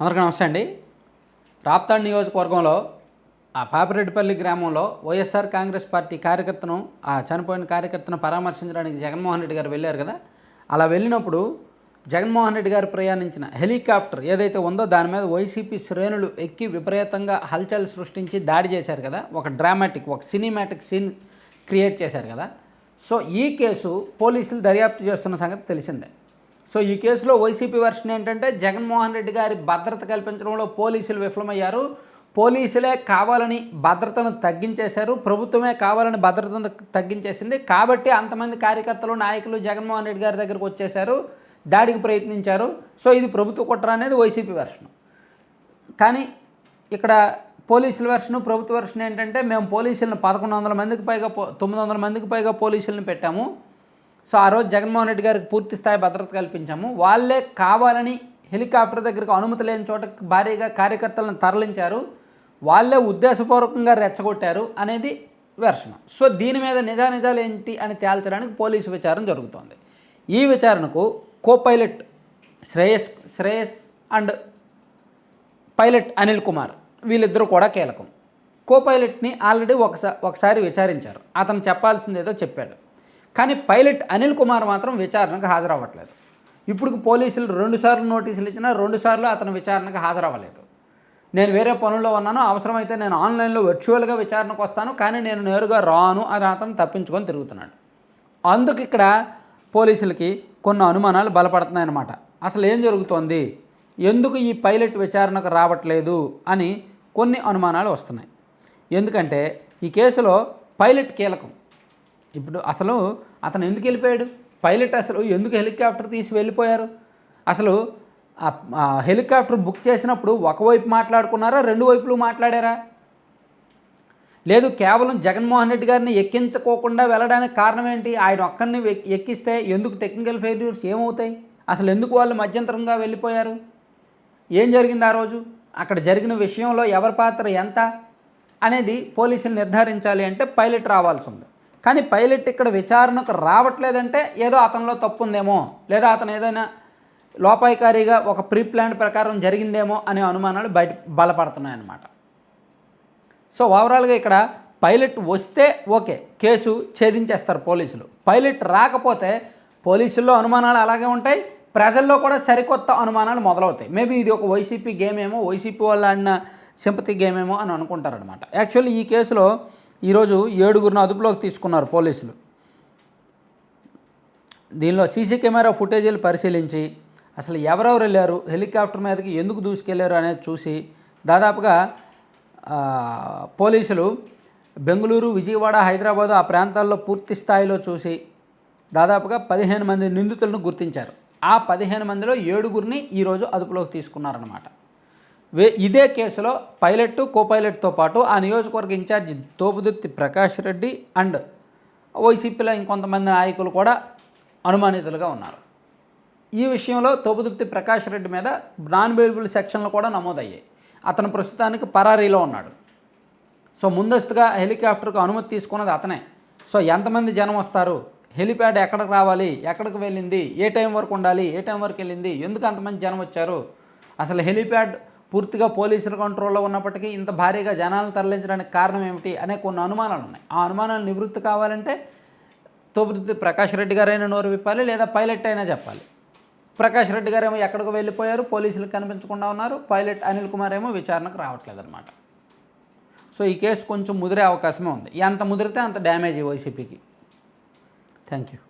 అందరికీ నమస్తే అండి. రాప్తాడ్ నియోజకవర్గంలో ఆ పాపిరెడ్డిపల్లి గ్రామంలో వైఎస్ఆర్ కాంగ్రెస్ పార్టీ కార్యకర్తను ఆ చనిపోయిన కార్యకర్తను పరామర్శించడానికి జగన్మోహన్ రెడ్డి గారు వెళ్ళారు కదా? అలా వెళ్ళినప్పుడు జగన్మోహన్ రెడ్డి గారు ప్రయాణించిన హెలికాప్టర్ ఏదైతే ఉందో దాని మీద వైసీపీ శ్రేణులు ఎక్కి విపరీతంగా హల్చల్ సృష్టించి దాడి చేశారు కదా? ఒక డ్రామాటిక్ ఒక సినిమాటిక్ సీన్ క్రియేట్ చేశారు కదా? సో ఈ కేసు పోలీసులు దర్యాప్తు చేస్తున్న సంగతి తెలిసిందే. సో ఈ కేసులో వైసీపీ వర్షన్ ఏంటంటే జగన్మోహన్ రెడ్డి గారి భద్రత కల్పించడంలో పోలీసులు విఫలమయ్యారు. పోలీసులే కావాలని భద్రతను తగ్గించేశారు. ప్రభుత్వమే కావాలని భద్రతను తగ్గించేసింది. కాబట్టి అంతమంది కార్యకర్తలు నాయకులు జగన్మోహన్ రెడ్డి గారి దగ్గరకు వచ్చేశారు. దాడికి ప్రయత్నించారు. సో ఇది ప్రభుత్వ కుట్ర అనేది వైసీపీ వెర్షన్. కానీ ఇక్కడ పోలీసుల వెర్షన్ ప్రభుత్వ వెర్షన్ ఏంటంటే మేము పోలీసులను పదకొండు వందల మందికి పైగా తొమ్మిది వందల మందికి పైగా పోలీసులను పెట్టాము. సో ఆ రోజు జగన్మోహన్ రెడ్డి గారికి పూర్తి స్థాయి భద్రత కల్పించాము. వాళ్ళే కావాలని హెలికాప్టర్ దగ్గరకు అనుమతి లేని చోట భారీగా కార్యకర్తలను తరలించారు. వాళ్ళే ఉద్దేశపూర్వకంగా రెచ్చగొట్టారు అనేది వెర్షన్ సో దీని మీద నిజానిజాలు ఏంటి అని తేల్చడానికి పోలీసు విచారణ జరుగుతోంది. ఈ విచారణకు co pilot Shreyas Shreyas and pilot Anil Kumar వీళ్ళిద్దరూ కూడా కీలకం. కో పైలట్ని ఆల్రెడీ ఒకసారి ఒకసారి విచారించారు. అతను చెప్పాల్సిందేదో చెప్పాడు. కానీ పైలట్ అనిల్ కుమార్ మాత్రం విచారణకు హాజరవ్వట్లేదు. ఇప్పుడు పోలీసులు రెండుసార్లు నోటీసులు ఇచ్చినా రెండుసార్లు అతను విచారణకు హాజరవ్వలేదు. నేను వేరే పనుల్లో ఉన్నాను అవసరమైతే నేను ఆన్లైన్లో వర్చువల్గా విచారణకు వస్తాను కానీ నేను నేరుగా రాను అని అతను తప్పించుకొని తిరుగుతున్నాడు. అందుకు ఇక్కడ పోలీసులకి కొన్ని అనుమానాలు బలపడుతున్నాయన్నమాట అసలు ఏం జరుగుతోంది? ఎందుకు ఈ పైలట్ విచారణకు రావట్లేదు? అని కొన్ని అనుమానాలు వస్తున్నాయి. ఎందుకంటే ఈ కేసులో పైలట్ కీలకం. ఇప్పుడు అసలు అతను ఎందుకు వెళ్ళిపోయాడు? పైలట్ అసలు ఎందుకు హెలికాప్టర్ తీసి వెళ్ళిపోయారు? అసలు ఆ- హెలికాప్టర్ బుక్ చేసినప్పుడు ఒకవైపు మాట్లాడుకున్నారా రెండు వైపులు మాట్లాడారా? లేదు కేవలం జగన్మోహన్ రెడ్డి గారిని ఎక్కించుకోకుండా వెళ్ళడానికి కారణం ఏంటి? ఆయన ఒక్కరిని ఎక్కిస్తే ఎందుకు టెక్నికల్ ఫెయిల్యూర్స్ ఏమవుతాయి? అసలు ఎందుకు వాళ్ళు మధ్యంతరంగా వెళ్ళిపోయారు? ఏం జరిగింది ఆ రోజు? అక్కడ జరిగిన విషయంలో ఎవరి పాత్ర ఎంత? అనేది పోలీసులు నిర్ధారించాలి అంటే పైలట్ రావాల్సి ఉంది. కానీ పైలట్ ఇక్కడ విచారణకు రావట్లేదంటే ఏదో అతనిలో తప్పు ఉందేమో లేదా అతను ఏదైనా లోపాయికారిగా ఒక ప్రీ ప్లాన్ ప్రకారం జరిగిందేమో అనే అనుమానాలు బయట బలపడుతున్నాయన్నమాట. సో ఓవరాల్గా ఇక్కడ పైలట్ వస్తే ఓకే కేసు ఛేదించేస్తారు పోలీసులు. పైలట్ రాకపోతే పోలీసుల్లో అనుమానాలు అలాగే ఉంటాయి ప్రజల్లో కూడా సరికొత్త అనుమానాలు మొదలవుతాయి. మేబీ ఇది ఒక వైసీపీ గేమ్ ఏమో వైసీపీ వాళ్ళు ఆడిన సింపతి గేమ్ ఏమో అని అనుకుంటారనమాట యాక్చువల్లీ ఈ కేసులో ఈరోజు ఏడుగురిని అదుపులోకి తీసుకున్నారు పోలీసులు. దీనిలో సీసీ కెమెరా ఫుటేజీలు పరిశీలించి అసలు ఎవరెవరు వెళ్ళారు హెలికాప్టర్ మీదకి ఎందుకు దూసుకెళ్ళారు అనేది చూసి దాదాపుగా పోలీసులు బెంగళూరు విజయవాడ హైదరాబాదు ఆ ప్రాంతాల్లో పూర్తి స్థాయిలో చూసి దాదాపుగా పదిహేను మంది నిందితులను గుర్తించారు. ఆ పదిహేను మందిలో ఏడుగురిని ఈరోజు అదుపులోకి తీసుకున్నారన్నమాట. వే ఇదే కేసులో పైలట్ కో పైలట్తో పాటు ఆ నియోజకవర్గ ఇన్ఛార్జి తోపుదుర్తి ప్రకాష్ రెడ్డి అండ్ వైసీపీలో ఇంకొంతమంది నాయకులు కూడా అనుమానితులుగా ఉన్నారు. ఈ విషయంలో తోపుదుర్తి ప్రకాష్ రెడ్డి మీద నాన్ బెయిలబుల్ సెక్షన్లు కూడా నమోదయ్యాయి. అతను ప్రస్తుతానికి పరారీలో ఉన్నాడు. సో ముందస్తుగా హెలికాప్టర్కు అనుమతి తీసుకున్నది అతనే. సో ఎంతమంది జనం వస్తారు? హెలిప్యాడ్ ఎక్కడికి రావాలి? ఎక్కడికి వెళ్ళింది? ఏ టైం వరకు ఉండాలి? ఏ టైం వరకు వెళ్ళింది? ఎందుకు అంతమంది జనం వచ్చారు? అసలు హెలిప్యాడ్ పూర్తిగా పోలీసుల కంట్రోల్లో ఉన్నప్పటికీ ఇంత భారీగా జనాలను తరలించడానికి కారణం ఏమిటి అనే కొన్ని అనుమానాలు ఉన్నాయి. ఆ అనుమానాలు నివృత్తి కావాలంటే తోపుదుర్తి ప్రకాష్ రెడ్డి గారైనా నోరు విప్పాలి లేదా పైలట్ అయినా చెప్పాలి. ప్రకాష్ రెడ్డి గారు ఏమో ఎక్కడికి వెళ్ళిపోయారు పోలీసులకు కనిపించకుండా ఉన్నారు పైలట్ అనిల్ కుమార్ ఏమో విచారణకు రావట్లేదన్నమాట. సో ఈ కేసు కొంచెం ముదిరే అవకాశమే ఉంది. ఎంత ముదిరితే అంత డ్యామేజ్ వైసీపీకి. Thank you